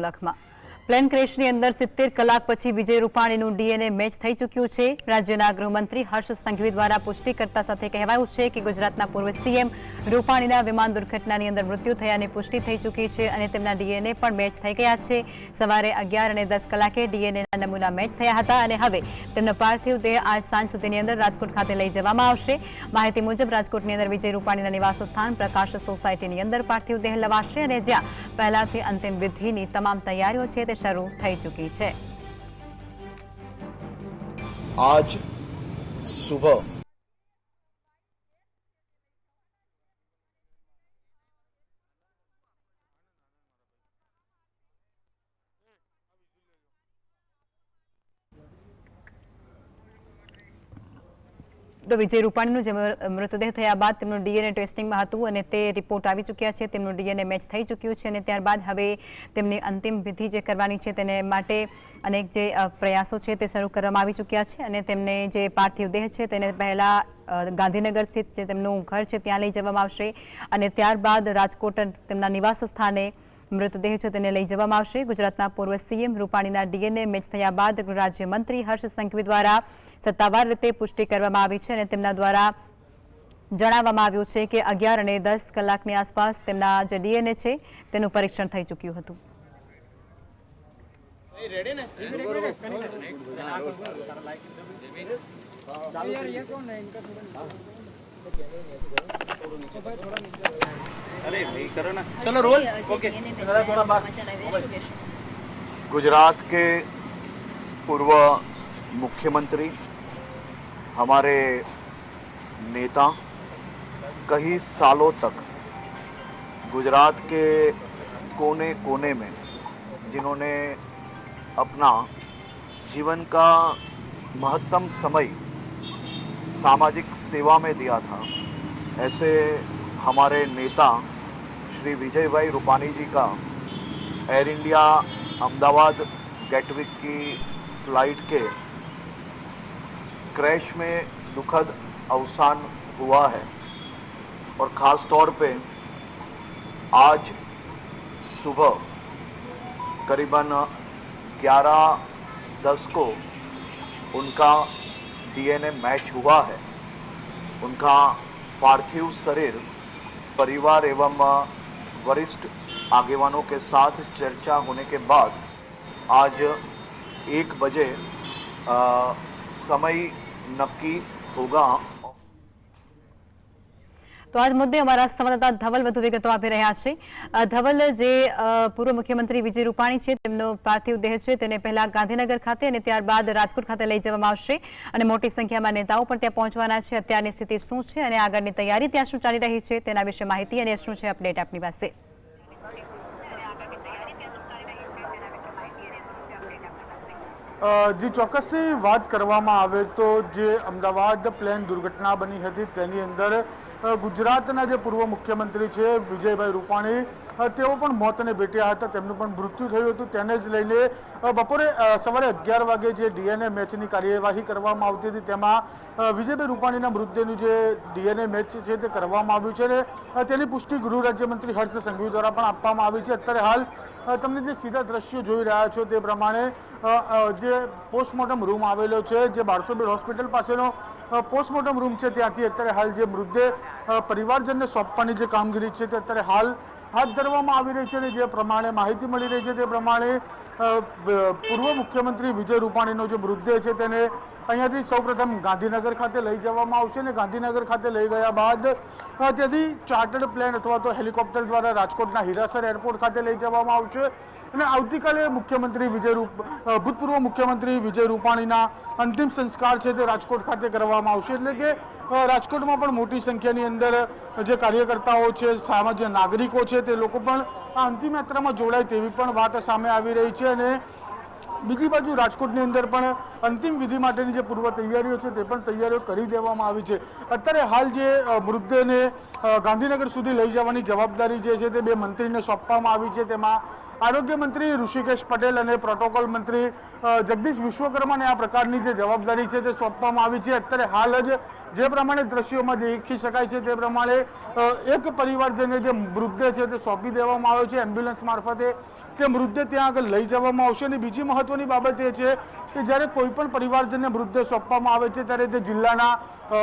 લખમાં plane ક્રેશની અંદર સિત્તેર કલાક પછી વિજય રૂપાણીનું ડીએનએ મેચ થઈ ચૂક્યું છે. રાજ્યના ગૃહમંત્રી હર્ષ સંઘવી દ્વારા પુષ્ટિ કરતા સાથે કહેવાયું છે કે ગુજરાતના પૂર્વ સીએમ રૂપાણીના વિમાન દુર્ઘટનાની અંદર મૃત્યુ થયાની પુષ્ટિ થઈ ચૂકી છે અને તેમના ડીએનએ પણ મેચ થઈ ગયા છે. સવારે અગિયાર અને દસ કલાકે ડીએનએના નમૂના મેચ થયા હતા અને હવે તેમનો પાર્થિવ દેહ આજ સાંજ સુધીની અંદર રાજકોટ ખાતે લઈ જવામાં આવશે. માહિતી મુજબ રાજકોટની અંદર વિજય રૂપાણીના નિવાસ સ્થાન પ્રકાશ સોસાયટીની અંદર પાર્થિવ દેહ લવાશે અને જ્યાં પહેલાથી અંતિમ વિધિની તમામ તૈયારીઓ છે તે શરૂ થઈ ચૂકી છે. આજ સુબહ તો વિજય રૂપાણીનું જે મૃતદેહ થયા બાદ તેમનું ડીએનએ ટેસ્ટિંગમાં હતું અને તે રિપોર્ટ આવી ચૂક્યા છે. તેમનું ડીએનએ મેચ થઈ ચૂક્યું છે અને ત્યારબાદ હવે તેમની અંતિમ વિધિ જે કરવાની છે તેને માટે અનેક જે પ્રયાસો છે તે શરૂ કરવામાં આવી ચૂક્યા છે અને તેમને જે પાર્થિવ દેહ છે તેને પહેલાં ગાંધીનગર સ્થિત જે તેમનું ઘર છે ત્યાં લઈ જવામાં આવશે અને ત્યારબાદ રાજકોટ તેમના નિવાસ સ્થાને મૃતદેહ છે તેને લઈ જવામાં આવશે. ગુજરાતના પૂર્વ સીએમ રૂપાણીના ડીએનએ મેચ થયા બાદ ગૃહરાજ્યમંત્રી હર્ષ સંઘવી દ્વારા સત્તાવાર રીતે પુષ્ટિ કરવામાં આવી છે અને તેમના દ્વારા જણાવવામાં આવ્યું છે કે અગિયાર અને દસ કલાકની આસપાસ તેમના જે ડીએનએ છે તેનું પરીક્ષણ થઈ ચૂક્યું હતું. રેડી ને चलो रोल। ओके जरा थोड़ा बात गुजरात के पूर्व मुख्यमंत्री हमारे नेता कई सालों तक गुजरात के कोने कोने में जिन्होंने अपना जीवन का महत्तम समय सामाजिक सेवा में दिया था। ऐसे हमारे नेता श्री विजय भाई रूपानी जी का एयर इंडिया अहमदाबाद गेटविक की फ़्लाइट के क्रैश में दुखद अवसान हुआ है और ख़ास तौर पे आज सुबह करीबन 11 दस को उनका डीएनए मैच हुआ है। उनका पार्थिव शरीर परिवार एवं वरिष्ठ आगेवानों के साथ चर्चा होने के बाद आज एक बजे आ, समय नक्की होगा। તો આજ મુદ્દે અમારા સંવાદદાતા ધવલ વધુ વિગતો આપી રહ્યા છે. ધવલ જે પૂર્વ મુખ્યમંત્રી વિજય રૂપાણી છે, તેમનો પાર્થિવ દેહ છે, તેને પહેલા ગાંધીનગર ખાતે અને ત્યારબાદ રાજકોટ ખાતે લઈ જવામાં આવશે. અને મોટી સંખ્યામાં નેતાઓ પણ ત્યાં પહોંચવાના છે. અત્યારની સ્થિતિ શું છે અને આગળની તૈયારી ત્યાં શું ચાલી રહી છે તેના વિશે માહિતી અને શું છે અપડેટ આપની પાસે? જી ચોક્કસથી વાત કરવામાં આવે તો જે અમદાવાદ પ્લેન દુર્ઘટના બની હતી તેની અંદર ગુજરાતના જે પૂર્વ મુખ્યમંત્રી છે વિજયભાઈ રૂપાણી તેઓ પણ મોતને ભેટ્યા હતા. તેમનું પણ મૃત્યુ થયું હતું. તેને જ લઈને બપોરે સવારે અગિયાર વાગે જે ડીએનએ મેચની કાર્યવાહી કરવામાં આવતી હતી, તેમાં વિજયભાઈ રૂપાણીના મૃતદેહનું જે ડીએનએ મેચ છે તે કરવામાં આવ્યું છે અને તેની પુષ્ટિ ગૃહ રાજ્યમંત્રી હર્ષ સંઘવી દ્વારા પણ આપવામાં આવી છે. અત્યારે હાલ તમને જે સીધા દ્રશ્યો જોઈ રહ્યા છો તે પ્રમાણે જે પોસ્ટમોર્ટમ રૂમ આવેલો છે, જે બારસોબેર હોસ્પિટલ પાસેનો પોસ્ટમોર્ટમ રૂમ છે, ત્યાંથી અત્યારે હાલ જે મૃતદેહ પરિવારજનને સોંપવાની જે કામગીરી છે તે અત્યારે હાલ હાથ ધરવામાં આવી રહી છે અને જે પ્રમાણે માહિતી મળી રહી છે તે પ્રમાણે પૂર્વ મુખ્યમંત્રી વિજય રૂપાણીનો જે મૃતદેહ છે તેને અહીંયાથી સૌપ્રથમ ગાંધીનગર ખાતે લઈ જવામાં આવશે અને ગાંધીનગર ખાતે લઈ ગયા બાદ તેથી ચાર્ટર્ડ પ્લેન અથવા તો હેલિકોપ્ટર દ્વારા રાજકોટના હિરાસર એરપોર્ટ ખાતે લઈ જવામાં આવશે. અને આવતીકાલે મુખ્યમંત્રી વિજય રૂપ ભૂતપૂર્વ મુખ્યમંત્રી વિજય રૂપાણીના અંતિમ સંસ્કાર છે તે રાજકોટ ખાતે કરવામાં આવશે. એટલે કે રાજકોટમાં પણ મોટી સંખ્યાની અંદર જે કાર્યકર્તાઓ છે સામાજિક નાગરિકો છે તે લોકો પણ આ અંતિમ યાત્રામાં જોડાય તેવી પણ વાત સામે આવી રહી છે. અને બીજી બાજુ રાજકોટની અંદર પણ અંતિમ વિધિ માટેની જે પૂર્વ તૈયારીઓ છે તે પણ તૈયારીઓ કરી દેવામાં આવી છે. અત્યારે હાલ જે મૃતદેહને ગાંધીનગર સુધી લઈ જવાની જવાબદારી જે છે તે બે મંત્રીને સોંપવામાં આવી છે. તેમાં આરોગ્ય મંત્રી ઋષિકેશ પટેલ અને પ્રોટોકોલ મંત્રી જગદીશ વિશ્વકર્માને આ પ્રકારની જે જવાબદારી છે તે સોંપવામાં આવી છે. અત્યારે હાલ જ જે પ્રમાણે દ્રશ્યોમાં દેખી શકાય છે તે પ્રમાણે એક પરિવારજને જે મૃતદેહ છે તે સોંપી દેવામાં આવ્યો છે એમ્બ્યુલન્સ મારફતે. તે મૃતદેહ ત્યાં આગળ લઈ જવામાં આવશે અને બીજી મહત્વની બાબત એ છે કે જ્યારે કોઈ પણ પરિવારજનને મૃતદેહ સોંપવામાં આવે છે ત્યારે તે જિલ્લાના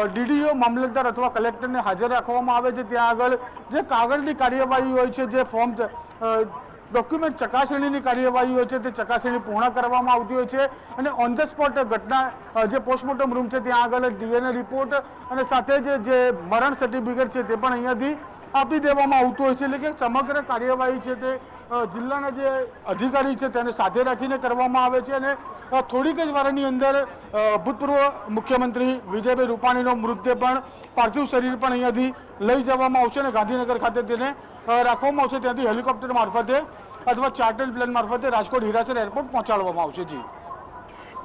ડીડીઓ, મામલતદાર અથવા કલેક્ટરને હાજર રાખવામાં આવે છે. ત્યાં આગળ જે કાગળની કાર્યવાહી હોય છે, જે ફોર્મ ડોક્યુમેન્ટ ચકાસણીની કાર્યવાહી હોય છે, તે ચકાસણી પૂર્ણ કરવામાં આવતી હોય છે અને ઓન ધ સ્પોટ ઘટના જે પોસ્ટમોર્ટમ રૂમ છે, ત્યાં આગળ ડીએનએ રિપોર્ટ અને સાથે જ જે મરણ સર્ટિફિકેટ છે, તે પણ અહીંયાથી આપી દેવામાં આવતું હોય છે. એટલે કે સમગ્ર કાર્યવાહી છે તે જિલ્લાના જે અધિકારી છે તેને સાથે રાખીને કરવામાં આવે છે અને થોડીક જ વારની અંદર ભૂતપૂર્વ મુખ્યમંત્રી વિજયભાઈ રૂપાણીનો મૃતદેહ પણ પાર્થિવ શરીર પણ અહીંયાથી લઈ જવામાં આવશે અને ગાંધીનગર ખાતે તેને રાખવામાં આવશે. ત્યાંથી હેલિકોપ્ટર મારફતે અથવા ચાર્ટર્ડ પ્લેન મારફતે રાજકોટ હીરાસર એરપોર્ટ પહોંચાડવામાં આવશે. જી.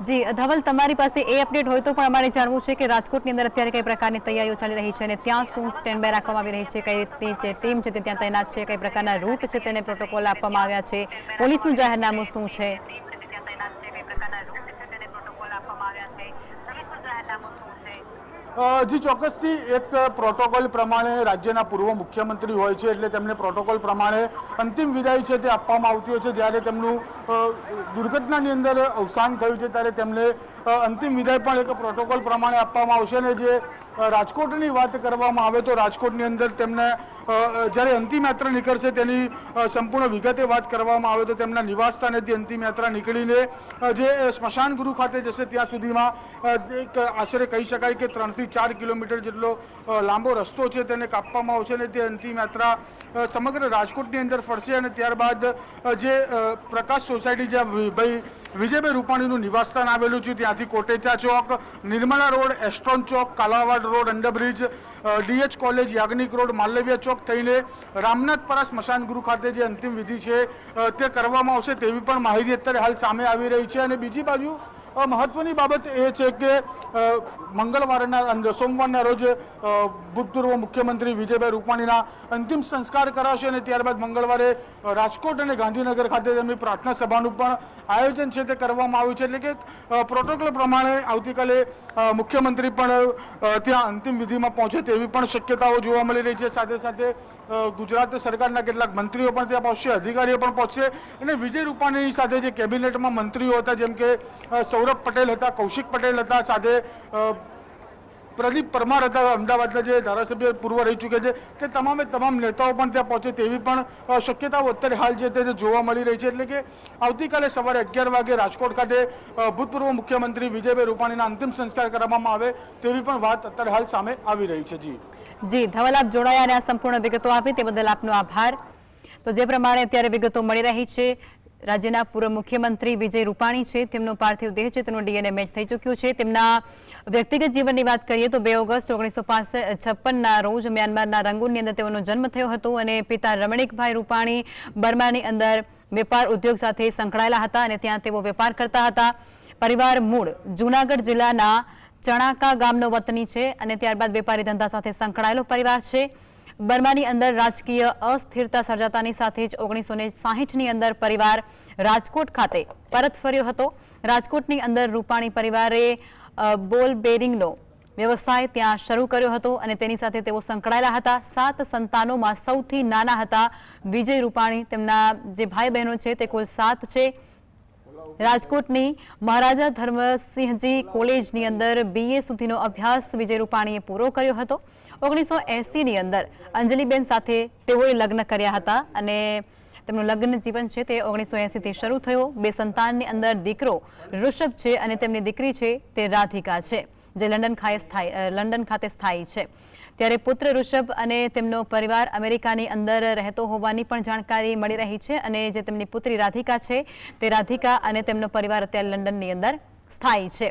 જી, ધવલ, તમારી પાસે એ અપડેટ હોય તો પણ અમારે જાણવું છે કે રાજકોટની અંદર અત્યારે કઈ પ્રકારની તૈયારીઓ ચાલી રહી છે અને ત્યાં શું સ્ટેન્ડ બાય રાખવામાં આવી રહી છે, કઈ રીતની જે ટીમ છે તે ત્યાં તૈનાત છે, કઈ પ્રકારના રૂટ છે તેને પ્રોટોકોલ આપવામાં આવ્યા છે, પોલીસનું જાહેરનામું શું છે? જી, ચોક્કસથી એક પ્રોટોકોલ પ્રમાણે રાજ્યના પૂર્વ મુખ્યમંત્રી હોય છે, એટલે તેમને પ્રોટોકોલ પ્રમાણે અંતિમ વિદાય છે તે આપવામાં આવતી હોય છે. જ્યારે તેમનું દુર્ઘટનાની અંદર અવસાન થયું છે, ત્યારે તેમને અંતિમ વિદાય પણ એક પ્રોટોકોલ પ્રમાણે આપવામાં આવશે. અને જે રાજકોટની વાત કરવામાં આવે તો રાજકોટની અંદર તેમને જ્યારે અંતિમ યાત્રા નીકળશે તેની સંપૂર્ણ વિગતે વાત કરવામાં આવે તો તેમના નિવાસ સ્થાનેથી અંતિમ યાત્રા નીકળીને જે સ્મશાન ગૃહ ખાતે જશે ત્યાં સુધીમાં એક આશરે કહી શકાય કે ત્રણથી ચાર કિલોમીટર જેટલો લાંબો રસ્તો છે તેને કાપવામાં આવશે અને તે અંતિમ યાત્રા સમગ્ર રાજકોટની અંદર ફરશે અને ત્યારબાદ જે પ્રકાશ સોસાયટી જ્યાં ભાઈ, વિજયભાઈ રૂપાણીનું નિવાસસ્થાન આવેલું છે ત્યાંથી Kotecha Chowk, Nirmala road, Astron Chowk, Kalawad road, underbridge DH college, Yagnik road, Malviya Chowk થઈને રામનાથપરા સ્મશાન ગૃહ ખાતે જે અંતિમ વિધિ છે તે કરવામાં આવશે તેવી પણ માહિતી અત્યારે હાલ સામે આવી રહી છે. અને બીજી બાજુ મહત્વની બાબત એ છે કે મંગળવારના અંદર સોમવારના રોજ ભૂતપૂર્વ મુખ્યમંત્રી વિજયભાઈ રૂપાણીના અંતિમ સંસ્કાર કરાશે અને ત્યારબાદ મંગળવારે રાજકોટ અને ગાંધીનગર ખાતે તેમની પ્રાર્થના સભાનું પણ આયોજન છે તે કરવામાં આવ્યું છે. એટલે કે પ્રોટોકોલ પ્રમાણે આવતીકાલે મુખ્યમંત્રી પણ ત્યાં અંતિમ વિધિમાં પહોંચે તેવી પણ શક્યતાઓ જોવા મળી રહી છે. સાથે સાથે ગુજરાત સરકારના કેટલાક મંત્રીઓ પણ ત્યાં પહોંચશે, અધિકારીઓ પણ પહોંચશે અને વિજય રૂપાણીની સાથે જે કેબિનેટમાં મંત્રીઓ હતા, જેમ કે સૌરભ પટેલ હતા, કૌશિક પટેલ હતા, સાથે પ્રદીપ પરમાર હતા, અમદાવાદના જે ધારાસભ્ય પૂર્વ રહી ચૂક્યા છે, તે તમામે તમામ નેતાઓ પણ ત્યાં પહોંચે તેવી પણ શક્યતાઓ અત્યારે હાલ જે તે જોવા મળી રહી છે. એટલે કે આવતીકાલે સવારે અગિયાર વાગે રાજકોટ ખાતે ભૂતપૂર્વ મુખ્યમંત્રી વિજયભાઈ રૂપાણીના અંતિમ સંસ્કાર કરવામાં આવે તેવી પણ વાત અત્યારે હાલ સામે આવી રહી છે. જી. જી, ધવલ આપ જોડાયા અને આ સંપૂર્ણ વિગતો આપી, તે બદલ આપનો આભાર. તો જે પ્રમાણે અત્યારે વિગતો મળી રહી છે, રાજ્યના પૂર્વ મુખ્યમંત્રી વિજય રૂપાણી છે, તેમનો પાર્થિવ દેહ છે, તેનો ડીએનએ મેચ થઈ ચૂક્યું છે. તેમના વ્યક્તિગત જીવનની વાત કરીએ તો બે ઓગસ્ટ ઓગણીસો છપ્પનના રોજ મ્યાનમારના રંગૂનની અંદર તેઓનો જન્મ થયો હતો અને પિતા રમણીકભાઈ રૂપાણી બર્માની અંદર વેપાર ઉદ્યોગ સાથે સંકળાયેલા હતા અને ત્યાં તેઓ વેપાર કરતા હતા. પરિવાર મૂળ જૂનાગઢ જિલ્લાના ચણાકા ગામનો વતની છે અને ત્યારબાદ વેપારી ધંધા સાથે સંકળાયેલો પરિવાર છે. બર્માની અંદર રાજકીય અસ્થિરતા સર્જાતાની સાથે જ ઓગણીસો ને સાહીઠની અંદર પરિવાર રાજકોટ ખાતે પરત ફર્યો હતો. રાજકોટની અંદર રૂપાણી પરિવારે બોલ બેરિંગનો વ્યવસાય ત્યાં શરૂ કર્યો હતો અને તેની સાથે તેઓ સંકળાયેલા હતા. સાત સંતાનોમાં સૌથી નાના હતા વિજય રૂપાણી. તેમના જે ભાઈ બહેનો છે તે કુલ સાત છે. રાજકોટની મહારાજા ધર્મસિંહજી કોલેજની અંદર બીએ સુધીનો અભ્યાસ વિજય રૂપાણીએ પૂરો કર્યો હતો. ઓગણીસો એંસીની અંદર અંજલિબેન સાથે તેઓએ લગ્ન કર્યા હતા અને તેમનું લગ્ન જીવન છે તે ઓગણીસો એંસીથી શરૂ થયો. બે સંતાનની અંદર દીકરો ઋષભ છે અને તેમની દીકરી છે તે રાધિકા છે. જે લંડન ખાતે લંડન ખાતે સ્થાયી છે. ત્યારે પુત્ર ઋષભ અને તેમનો પરિવાર અમેરિકાની અંદર રહેતો હોવાની પણ જાણકારી મળી રહી છે અને જે તેમની પુત્રી રાધિકા છે તે રાધિકા અને તેમનો પરિવાર અત્યારે લંડનની અંદર સ્થાયી છે.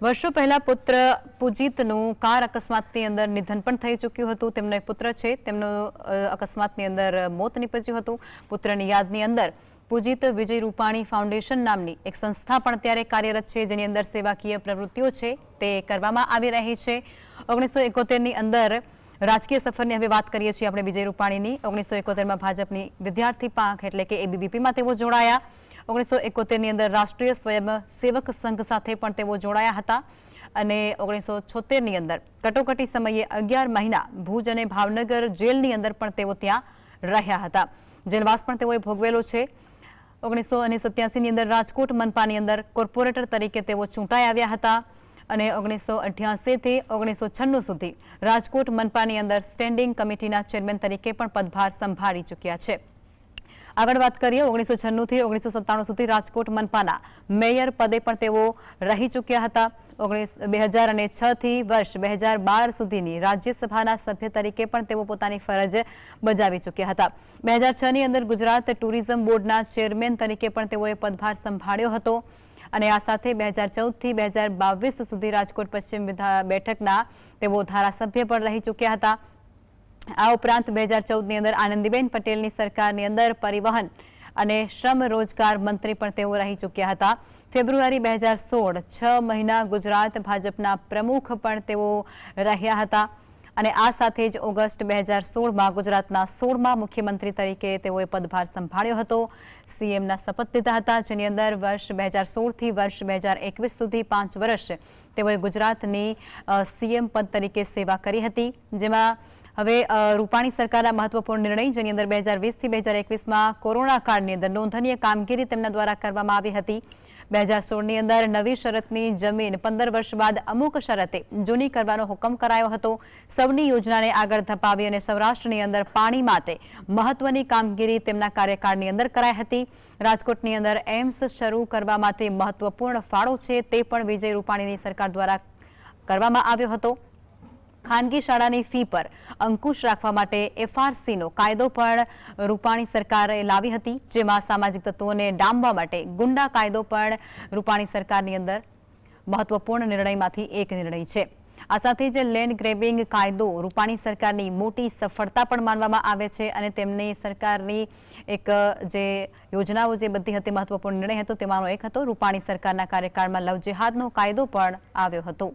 વર્ષો પહેલા પુત્ર પૂજિતનું કાર અકસ્માતની અંદર નિધન પણ થઈ ચૂક્યું હતું. તેમનો પુત્ર છે, તેમનું અકસ્માતની અંદર મોત નીપજ્યું હતું. પુત્રની યાદની અંદર પૂજિત વિજય રૂપાણી ફાઉન્ડેશન નામની એક સંસ્થા પણ અત્યારે કાર્યરત છે, જેની અંદર સેવાકીય પ્રવૃત્તિઓ છે, તે કરવામાં આવી રહી છે. ઓગણીસો એકોતેરની અંદર રાજકીય સફરની હવે વાત કરીએ છીએ આપણે વિજય રૂપાણીની. ઓગણીસો એકોતેરમાં ભાજપની વિદ્યાર્થી પાંખ એટલે કે એબીવીપીમાં તેઓ જોડાયા. ઓગણીસો એકોતેરની અંદર રાષ્ટ્રીય સ્વયંસેવક સંઘ સાથે પણ તેઓ જોડાયા હતા અને ઓગણીસો છોતેરની અંદર કટોકટી સમયે અગિયાર મહિના ભુજ અને ભાવનગર જેલની અંદર પણ તેઓ ત્યાં રહ્યા હતા. જેલવાસ પણ તેઓએ ભોગવેલો છે. ઓગણીસો અને સત્યાસીની અંદર રાજકોટ મનપાની અંદર કોર્પોરેટર તરીકે તેઓ ચૂંટાઈ આવ્યા હતા અને ઓગણીસો અઠ્યાસીથી ઓગણીસો છન્નું સુધી રાજકોટ મનપાની અંદર સ્ટેન્ડિંગ કમિટીના ચેરમેન તરીકે પણ પદભાર સંભાળી ચૂક્યા છે. આગળ વાત કરીએ, ઓગણીસો છન્નુંથી ઓગણીસો સત્તાણું સુધી રાજકોટ મનપાના મેયર પદે પણ તેઓ રહી ચૂક્યા હતા. ઓગણીસ, બે હજાર અને છથી વર્ષ બે હજાર બાર સુધીની રાજ્યસભાના સભ્ય તરીકે પણ તેઓ પોતાની ફરજ બજાવી ચૂક્યા હતા. બે હજાર છની અંદર ગુજરાત ટુરિઝમ બોર્ડના ચેરમેન તરીકે પણ તેઓએ પદભાર સંભાળ્યો હતો અને આ સાથે બે હજાર ચૌદથી બે હજાર બાવીસ સુધી રાજકોટ પશ્ચિમ બેઠકના તેઓ ધારાસભ્ય પણ રહી ચૂક્યા હતા. આ ઉપરાંત બે હજાર ચૌદની અંદર આનંદીબેન પટેલની સરકારની અંદર પરિવહન અને શ્રમ રોજગાર મંત્રી પણ તેઓ રહી ચૂક્યા હતા. ફેબ્રુઆરી બે હજાર સોળ, છ મહિના ગુજરાત ભાજપના પ્રમુખ પણ તેઓ રહ્યા હતા. અને આ સાથે જ ઓગસ્ટ બે હજાર સોળમાં ગુજરાતના સોળમાં મુખ્યમંત્રી તરીકે તેઓએ પદભાર સંભાળ્યો હતો. સીએમના શપથ લીધા હતા, જેની અંદર વર્ષ બે હજાર સોળથી વર્ષ બે હજાર એકવીસ સુધી પાંચ વર્ષ તેઓએ ગુજરાતની સીએમ પદ તરીકે સેવા કરી હતી, જેમાં હવે રૂપાણી સરકારના મહત્વપૂર્ણ નિર્ણય, જેની અંદર બે હજાર વીસથી બે હજાર એકવીસમાં કોરોના કાળની અંદર નોંધનીય કામગીરી તેમના દ્વારા કરવામાં આવી હતી. બે હજાર સોળની અંદર નવી શરતની જમીન પંદર વર્ષ બાદ અમુક શરતે જૂની કરવાનો હુકમ કરાયો હતો. સૌની યોજનાને આગળ ધપાવી અને સૌરાષ્ટ્રની અંદર પાણી માટે મહત્વની કામગીરી તેમના કાર્યકાળની અંદર કરાઈ હતી. રાજકોટની અંદર એમ્સ શરૂ કરવા માટે મહત્વપૂર્ણ ફાળો છે તે પણ વિજય રૂપાણીની સરકાર દ્વારા કરવામાં આવ્યો હતો. ખાનગી શાળાની ફી પર અંકુશ રાખવા માટે એફઆરસીનો કાયદો પણ રૂપાણી સરકારે લાવી હતી, જેમાં સામાજિક તત્વોને ડામવા માટે ગુંડા કાયદો પણ રૂપાણી સરકારની અંદર મહત્વપૂર્ણ નિર્ણયમાંથી એક નિર્ણય છે. આ સાથે જ લેન્ડ ગ્રેબિંગ કાયદો રૂપાણી સરકારની મોટી સફળતા પણ માનવામાં આવે છે અને તેમની સરકારની એક, જે યોજનાઓ જે બધી હતી મહત્વપૂર્ણ નિર્ણય હતો, તેમાંનો એક હતો રૂપાણી સરકારના કાર્યકાળમાં લવ જેહાદનો કાયદો પણ આવ્યો હતો.